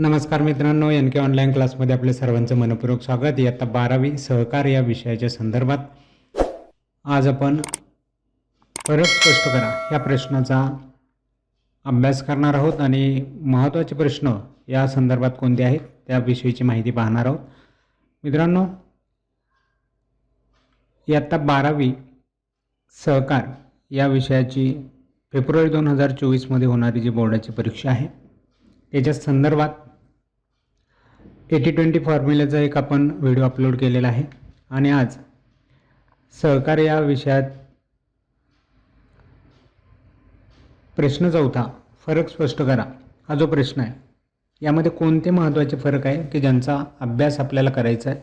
नमस्कार मित्रांनो एन के ऑनलाईन क्लासमध्ये आपले सर्वांचं मनपूर्वक स्वागत. इयत्ता बारावी सहकार या विषयाच्या संदर्भात. आज आपण फरक स्पष्ट करा. या प्रश्नाचा अभ्यास करणार आहोत आणि महत्त्वाचे प्रश्न या संदर्भात कोणते आहेत त्याविषयीची माहिती पाहणार आहोत. मित्रांनो इयत्ता बारावी सहकार या विषयाची फेब्रुवारी दोन हजार चोवीसमध्ये होणारी जी बोर्डाची परीक्षा आहे त्याच्या संदर्भात एटी ट्वेंटी फॉर्म्युल्याचा एक आपण व्हिडिओ अपलोड केलेला आहे. आणि आज सहकार या विषयात प्रश्न चौथा फरक स्पष्ट करा. हा जो प्रश्न आहे यामध्ये कोणते महत्त्वाचे फरक आहे की ज्यांचा अभ्यास आपल्याला करायचा आहे?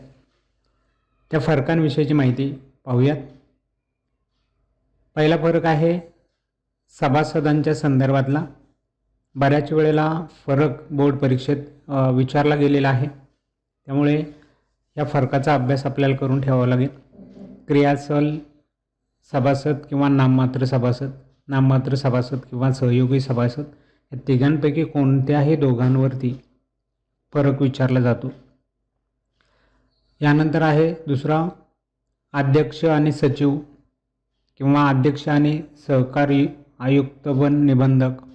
त्या फरकांविषयीची माहिती पाहूयात. पहिला फरक आहे सभासदांच्या संदर्भातला. बऱ्याच वेळेला फरक बोर्ड परीक्षेत विचारला गेलेला आहे. त्यामुळे या फरकाचा अभ्यास आपल्याला करून ठेवावा लागेल. क्रियासल सभासद किंवा नाममात्र सभासद नाममात्र सभासद किंवा सहयोगी सभासद या तिघांपैकी कोणत्याही दोघांवरती फरक विचारला जातो. यानंतर आहे दुसरा अध्यक्ष आणि सचिव किंवा अध्यक्ष आणि सहकारी आयुक्त व निबंधक.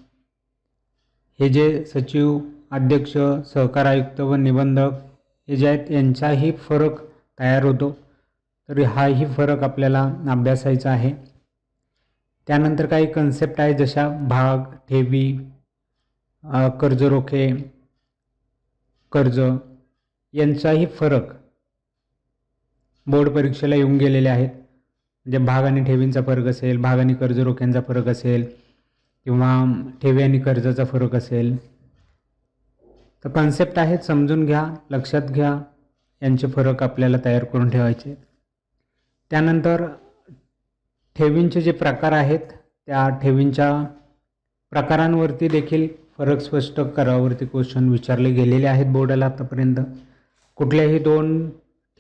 हे जे सचिव अध्यक्ष सहकार आयुक्त व निबंधक हे जे आहेत यांचाही फरक तयार होतो. तर हाही फरक आपल्याला अभ्यासायचा आहे. त्यानंतर काही कन्सेप्ट आहे जशा भाग ठेवी कर्ज रोखे कर्ज यांचाही फरक बोर्ड परीक्षेला येऊन गेलेले आहेत. म्हणजे भाग आणि ठेवींचा फरक असेल भाग आणि कर्ज रोख्यांचा फरक असेल किंवा ठेवी आणि कर्जाचा फरक असेल. तर कन्सेप्ट आहेत समजून घ्या लक्षात घ्या. यांचे फरक आपल्याला तयार करून ठेवायचे त्यानंतर ठेवींचे जे प्रकार आहेत त्या ठेवींच्या प्रकारांवरती देखील फरक स्पष्ट करावरती क्वेश्चन विचारले गेलेले आहेत बोर्डाला आतापर्यंत. कुठल्याही दोन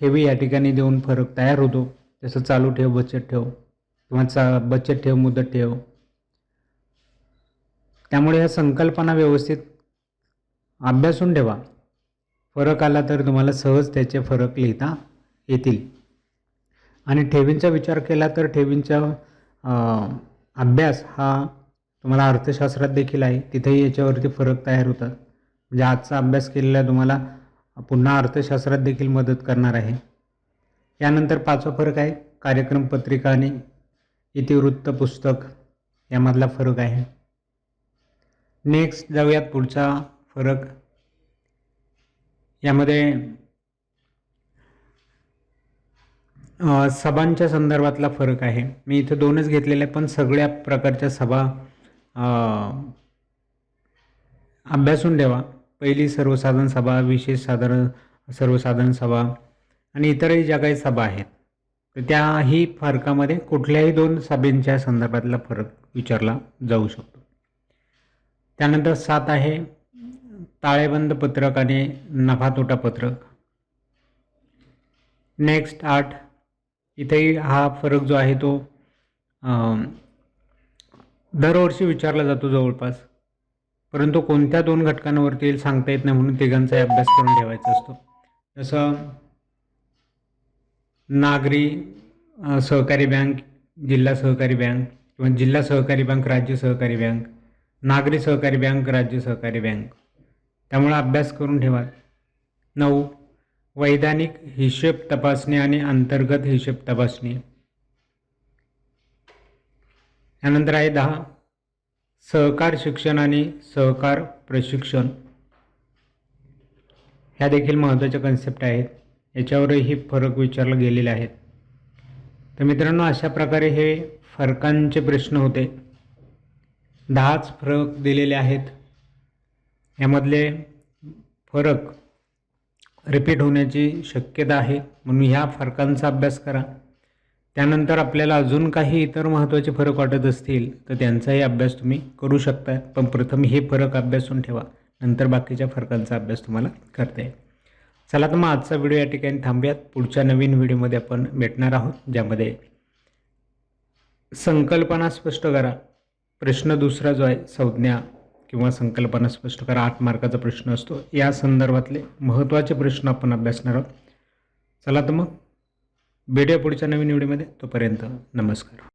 ठेवी या ठिकाणी देऊन फरक तयार होतो. जसं चालू ठेव बचत ठेव किंवा चा बचत ठेव मुदत ठेव. त्यामुळे ह्या संकल्पना व्यवस्थित अभ्यासून ठेवा. फरक आला तर तुम्हाला सहज त्याचे फरक लिहिता येतील. आणि ठेवींचा विचार केला तर ठेवींचा अभ्यास हा तुम्हाला अर्थशास्त्रात देखील आहे. तिथेही याच्यावरती फरक तयार होतात. म्हणजे आजचा अभ्यास केलेला तुम्हाला पुन्हा अर्थशास्त्रात देखील मदत करणार आहे. यानंतर पाचवा फरक आहे कार्यक्रम पत्रिका आणि इतिवृत्त पुस्तक यामधला फरक आहे. नेक्स्ट जाऊयात पुढचा फरक. यामध्ये सभांच्या संदर्भातला फरक आहे. मी इथं दोनच घेतलेले आहे पण सगळ्या प्रकारच्या सभा अभ्यासून ठेवा. पहिली सर्वसाधारण सभा विशेष साधारण सर्वसाधारण सभा आणि इतरही ज्या काही सभा आहेत तर त्याही फरकामध्ये कुठल्याही दोन सभेंच्या संदर्भातला फरक विचारला जाऊ शकतो. त्यानंतर सात आहे ताळेबंद पत्रक आणि नफा तोटा पत्रक. नेक्स्ट आठ इथेही हा फरक जो आहे तो दरवर्षी विचारला जातो जवळपास. परंतु कोणत्या दोन घटकांवरती सांगता येत नाही म्हणून तिघांचाही अभ्यास करून ठेवायचा असतो. जसं नागरी सहकारी बँक जिल्हा सहकारी बँक किंवा जिल्हा सहकारी बँक राज्य सहकारी बँक नागरी सहकारी बँक राज्य सहकारी बँक. त्यामुळे अभ्यास करून ठेवा. नऊ वैधानिक हिशेब तपासणी आणि अंतर्गत हिशेब तपासणी. यानंतर आहे दहा सहकार शिक्षण आणि सहकार प्रशिक्षण. ह्या देखील महत्त्वाच्या कन्सेप्ट आहेत. याच्यावरही फरक विचारले गेलेले आहेत. तर मित्रांनो अशा प्रकारे हे फरकांचे प्रश्न होते. दहाच फरक दिलेले आहेत. यामधले फरक रिपीट होण्याची शक्यता आहे. म्हणून ह्या फरकांचा अभ्यास करा. त्यानंतर आपल्याला अजून काही इतर महत्त्वाचे फरक वाटत असतील तर त्यांचाही अभ्यास तुम्ही करू शकता. पण प्रथम हे फरक अभ्यासून ठेवा. नंतर बाकीच्या फरकांचा अभ्यास तुम्हाला करता येईल. चला तर मग आजचा व्हिडिओ या ठिकाणी थांबूयात. पुढच्या नवीन व्हिडिओमध्ये आपण भेटणार आहोत ज्यामध्ये संकल्पना स्पष्ट करा. प्रश्न दुसरा जो आहे संज्ञा किंवा संकल्पना स्पष्ट करा आठ मार्काचा प्रश्न असतो. या संदर्भातले महत्त्वाचे प्रश्न आपण अभ्यासणार आहोत. चला तर मग भेटूया पुढच्या नवीन व्हिडिओमध्ये. तोपर्यंत नमस्कार.